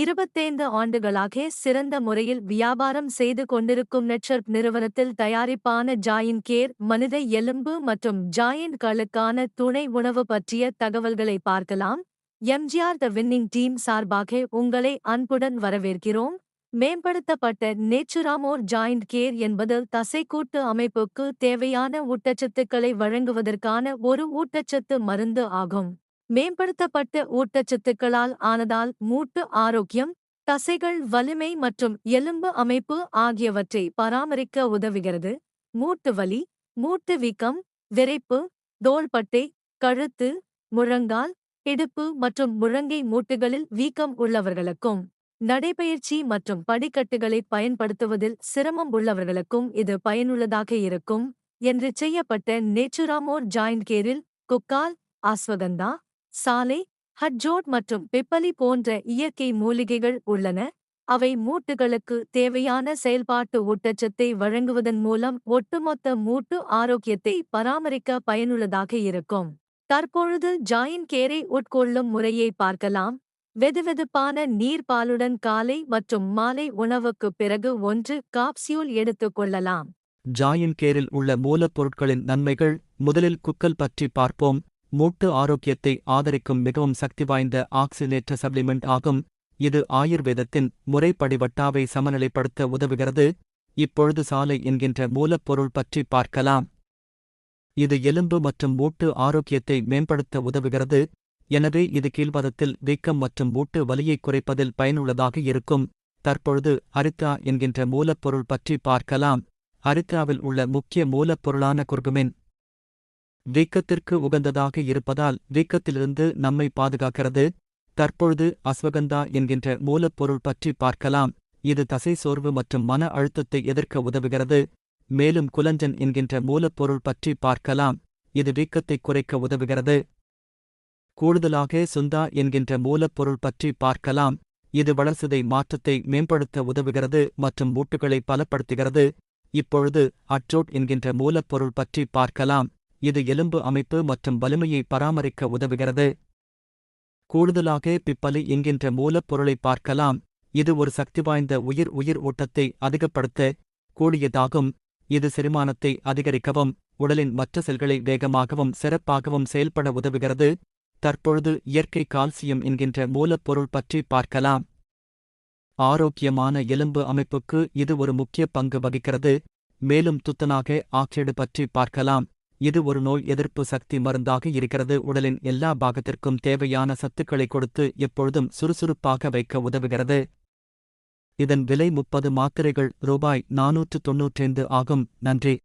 இருபத்தைந்து ஆண்டுகளாக சிறந்த முறையில் வியாபாரம் செய்து கொண்டிருக்கும் நெட்ஷர்ப் நிறுவனத்தில் தயாரிப்பான ஜாயின் கேர் மனித எலும்பு மற்றும் ஜாயின் களுக்கான துணை உணவு பற்றிய தகவல்களை பார்க்கலாம். எம்ஜிஆர் த வின்னிங் டீம் சார்பாக உங்களை அன்புடன் வரவேற்கிறோம். மேம்படுத்தப்பட்ட நேச்சுராமோர் ஜாயிண்ட் கேர் என்பது தசைக்கூட்டு அமைப்புக்கு தேவையான ஊட்டச்சத்துக்களை வழங்குவதற்கான ஒரு ஊட்டச்சத்து மருந்து ஆகும். மேம்படுத்தப்பட்ட ஊட்டச்சத்துக்களால் ஆனதால் மூட்டு ஆரோக்கியம் தசைகள் வலிமை மற்றும் எலும்பு அமைப்பு ஆகியவற்றை பராமரிக்க உதவுகிறது. மூட்டு வலி மூட்டு வீக்கம் விரைப்பு தோள்பட்டை கழுத்து முழங்கால் இடுப்பு மற்றும் முழங்கை மூட்டுகளில் வீக்கம் உள்ளவர்களுக்கும் நடைபயிற்சி மற்றும் படிக்கட்டுகளை பயன்படுத்துவதில் சிரமம் உள்ளவர்களுக்கும் இது பயனுள்ளதாக இருக்கும். என்று செய்யப்பட்ட நேச்சுராமோர் ஜாயிண்ட் கேரில் குக்கால் அஸ்வகந்தா சாலை ஹட்ஜோட் மற்றும் பிப்பலி போன்ற இயற்கை மூலிகைகள் உள்ளன. அவை மூட்டுகளுக்கு தேவையான செயல்பாட்டு ஊட்டச்சத்தை வழங்குவதன் மூலம் ஒட்டுமொத்த மூட்டு ஆரோக்கியத்தை பராமரிக்க பயனுள்ளதாக இருக்கும். தற்பொழுது ஜாயின் கேரை உட்கொள்ளும் முறையை பார்க்கலாம். வெதுவெதுப்பான நீர் பாலுடன் காலை மற்றும் மாலை உணவுக்குப் பிறகு ஒன்று காப்சியூல் எடுத்துக் கொள்ளலாம். ஜாயின் கேரில் உள்ள மூலப்பொருட்களின் நன்மைகள் முதலில் குக்கல் பற்றி பார்ப்போம். மூட்டு ஆரோக்கியத்தை ஆதரிக்கும் மிகவும் சக்தி வாய்ந்த ஆக்சிலேற்ற சப்ளிமெண்ட் ஆகும். இது ஆயுர்வேதத்தின் முறைப்படி வட்டாவை சமநிலைப்படுத்த உதவுகிறது. இப்பொழுது சாலை என்கின்ற மூலப்பொருள் பற்றி பார்க்கலாம். இது எலும்பு மற்றும் மூட்டு ஆரோக்கியத்தை மேம்படுத்த உதவுகிறது. எனவே இது கீழ்வாதத்தில் வீக்கம் மற்றும் மூட்டு வலியை குறைப்பதில் பயனுள்ளதாக இருக்கும். தற்பொழுது அரித்தா என்கின்ற மூலப்பொருள் பற்றி பார்க்கலாம். அரித்தாவில் உள்ள முக்கிய மூலப்பொருளான குர்குமின் வீக்கத்திற்கு உகந்ததாக இருப்பதால் வீக்கத்திலிருந்து நம்மை பாதுகாக்கிறது. தற்பொழுது அஸ்வகந்தா என்கின்ற மூலப்பொருள் பற்றி பார்க்கலாம். இது தசை சோர்வு மற்றும் மன அழுத்தத்தை எதிர்க்க உதவுகிறது. மேலும் குலஞ்சன் என்கின்ற மூலப்பொருள் பற்றி பார்க்கலாம். இது வீக்கத்தை குறைக்க உதவுகிறது. கூடுதலாக சுந்தா என்கின்ற மூலப்பொருள் பற்றி பார்க்கலாம். இது வளர்சிதை மாற்றத்தை மேம்படுத்த உதவுகிறது மற்றும் மூட்டுகளை பலப்படுத்துகிறது. இப்பொழுது அட்ரோட் என்கின்ற மூலப்பொருள் பற்றி பார்க்கலாம். இது எலும்பு அமைப்பு மற்றும் வலிமையை பராமரிக்க உதவுகிறது. கூடுதலாக பிப்பலி என்கின்ற மூலப்பொருளை பார்க்கலாம். இது ஒரு சக்தி வாய்ந்த உயிர் உயிர் ஓட்டத்தை அதிகப்படுத்த கூடியதாகும். இது செரிமானத்தை அதிகரிக்கவும் உடலின் மற்ற செல்களை வேகமாகவும் சிறப்பாகவும் செயல்பட உதவுகிறது. தற்பொழுது இயற்கை கால்சியம் என்கின்ற மூலப்பொருள் பற்றி பார்க்கலாம். ஆரோக்கியமான எலும்பு அமைப்புக்கு இது ஒரு முக்கிய பங்கு வகிக்கிறது. மேலும் துத்தனாக ஆக்சைடு பற்றி பார்க்கலாம். இது ஒரு நோய் எதிர்ப்பு சக்தி மருந்தாக இருக்கிறது. உடலின் எல்லா பாகத்திற்கும் தேவையான சத்துக்களை கொடுத்து எப்பொழுதும் சுறுசுறுப்பாக வைக்க உதவுகிறது. இதன் விலை முப்பது மாத்திரைகள். ரூபாய் நாநூற்று தொன்னூற்றைந்து ஆகும். நன்றி.